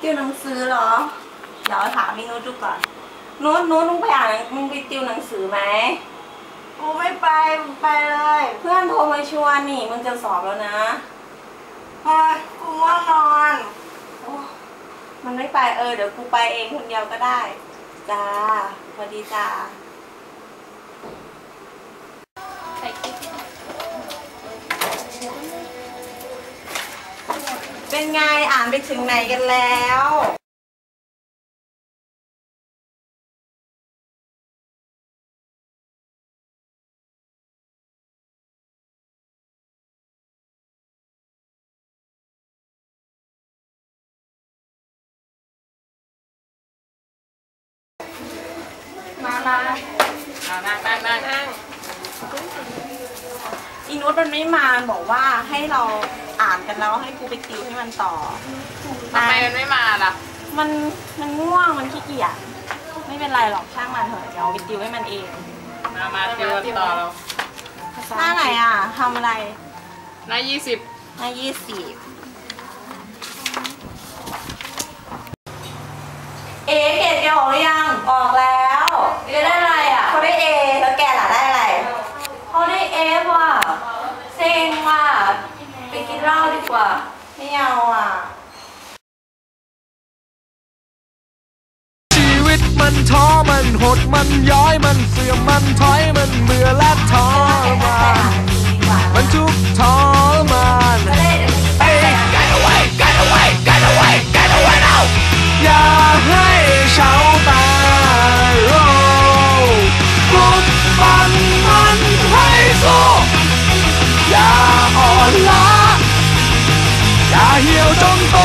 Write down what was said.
ติวหนังสือเหรอ เดี๋ยวถามพี่นุชดูก่อน นุชนุชมึงไปอ่านมึงไปติวหนังสือไหมกูไม่ไปมึงไปเลยเพื่อนโทรมาชวนนี่มึงจะสอบแล้วนะพอยกูง่วงนอนโอ้มันไม่ไปเออเดี๋ยวกูไปเองคนเดียวก็ได้ จ้าสวัสดีจ้า เป็นไงอ่านไปถึงไหนกันแล้วมามาอ่านั่งนั่งนั่งนั่ง อีนุชมันไม่มาบอกว่าให้เราอ่านกันแล้วให้กูไปติวให้มันต่อ ทำไมมันไม่มาล่ะ มันมันง่วงมันขี้เกียจไม่เป็นไรหรอกช่างมันเถอะเดี๋ยวไปติวให้มันเองมามาติวกันต่อเราหน้าไหนอะทำอะไรหน้ายี่สิบหน้ายี่สิบเอเกรดแกออกหรือยังออกแล้วเกรดได้อะไรอะเขาได้เอแล้วแกล่ะได้อะไรเขาได้เอฟว่ะเซ็งว่ะไปกินเหล้าดี กว่า ไม่เอาอะ ชีวิตมันท้อมันหดมันย้อยมันเสื่อมมันถอยมันเบื่อและท้อมานมันทุกข์ทรมาน Hey, get away, get away, get away, get away now อย่า 要争夺